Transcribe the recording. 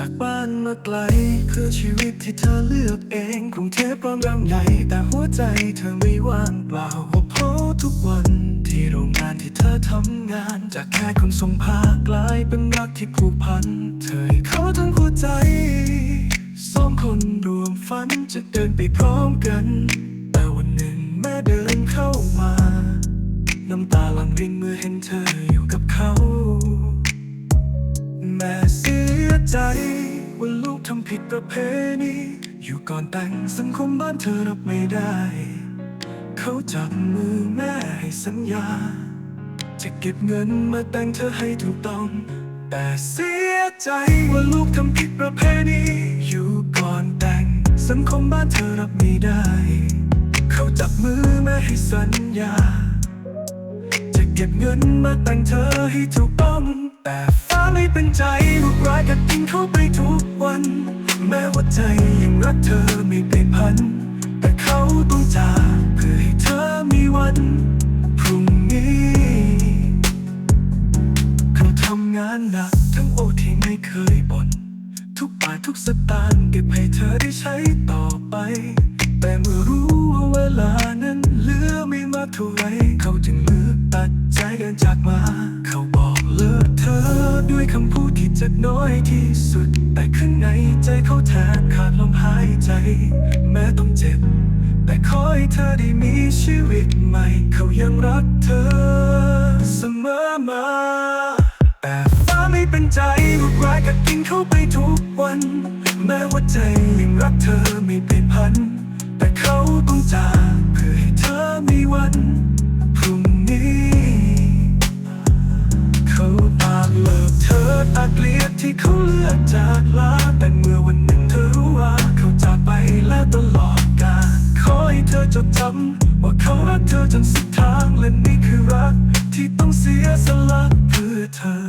จากบ้านมาไกล คือชีวิตที่เธอเลือกเองกรุงเทพร้อมรำใหญ่แต่หัวใจเธอไม่ว่างเปล่าเพราะทุกวัน ที่โรงงานที่เธอทำงาน จากแค่คนส่งผ้ากลายเป็นรักที่ผูกพัน เธอเขาทั้งหัวใจสองคนรวมฝันจะเดินไปพร้อมกัน แต่วันหนึ่งแม่เดินเข้ามา น้ำตาหลั่งรินเมื่อเห็นเธออยู่กับเขาแม่ ว่าลูกทำผิดประเพณีอยู่ก่อนแต่งสังคมบ้านเธอรับไม่ได้ เขาจับมือแม่ให้สัญญา จะเก็บเงินมาแต่งเธอให้ถูกต้อง แต่เสียใจว่าลูกทำผิดประเพณีอยู่ก่อนแต่งสังคมบ้านเธอรับไม่ได้ เขาจับมือแม่ให้สัญญา จะเก็บเงินมาแต่งเธอให้ถูกต้อง แต่ฟ้าไม่เป็นใจลูกร้ายกัดกินเขาไปทุกวัน แม้ว่าใจยังรักเธอไม่เปลี่ยนพัน แต่เขาต้องจากเพื่อให้เธอมีวัน พรุ่งนี้ เขาทำงานหนักทั้งโอที่ไม่เคยบ่นทุกบาททุกสตางค์เก็บให้เธอได้ใช้ต่อไป แต่เมื่อรู้ว่าเวลานั้นเหลือไม่มากเท่าไร จะน้อยที่สุด แต่ข้างในใจเขาแทบขาดลมหายใจ แม้ต้องเจ็บ แต่ขอให้เธอได้มีชีวิตใหม่ เขายังรักเธอ เสมอมาแต่ฟ้าไม่เป็นใจรุกร้ายกัดกินเข้าไปทุกวัน แม้ว่าใจ ที่เขาเลือกจากลาแต่เมื่อวันหนึ่งเธอรู้ว่าเขาจากไปแล้วตลอดกาลขอให้เธอจดจำว่าเขารักเธอจนสุดทางและนี่คือรักที่ต้องเสียสละเพื่อเธอ